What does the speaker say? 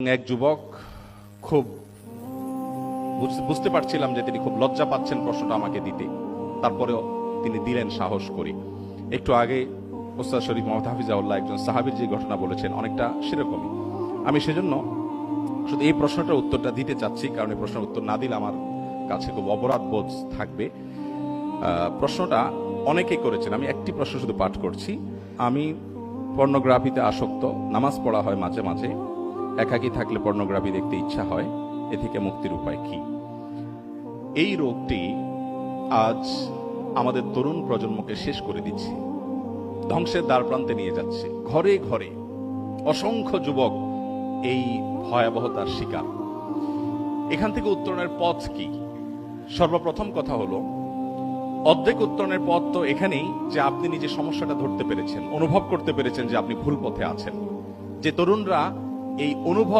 এক যুবক খুব বুঝ- বুঝতে পারছিলাম যে তিনি খুব লজ্জা পাচ্ছেন প্রশ্নটা আমাকে দিতে। তারপরেও তিনি দিলেন সাহস করে। একটু আগে ওস্তাদ শরীফ মোহাম্মদ হাফিজাউল্লাহ একজন সাহাবির যে ঘটনা বলেছেন, অনেকটা সেরকমই। আমি সেজন্য শুধু এই প্রশ্নটার উত্তরটা দিতে চাচ্ছি, কারণ এই প্রশ্নের উত্তর না দিলে আমার কাছে খুব অপরাধ বোধ থাকবে। প্রশ্নটা অনেকেই করেছেন। আমি একটি প্রশ্ন শুধু পাঠ করছি। আমি পর্নোগ্রাফিতে আসক্ত, নামাজ পড়া হয় মাঝে মাঝে। একাকী থাকলে পর্নোগ্রাফি দেখতে ইচ্ছা হয়, এ থেকে মুক্তির উপায় কি? এই রোগটি আজ আমাদের তরুণ প্রজন্মকে শেষ করে দিচ্ছে। ধ্বংসের দ্বার প্রান্তে নিয়ে যাচ্ছে। ঘরে ঘরে অসংখ্য যুবক এই ভয়াবহতার শিকার। এখান থেকে উত্তরণের পথ কি? সর্বপ্রথম কথা হলো, অর্ধেক উত্তরণের পথ তো এখানেই যে আপনি নিজে সমস্যাটা ধরতে পেরেছেন, অনুভব করতে পেরেছেন যে আপনি ভুল পথে আছেন। যে তরুণরা এই অনুভব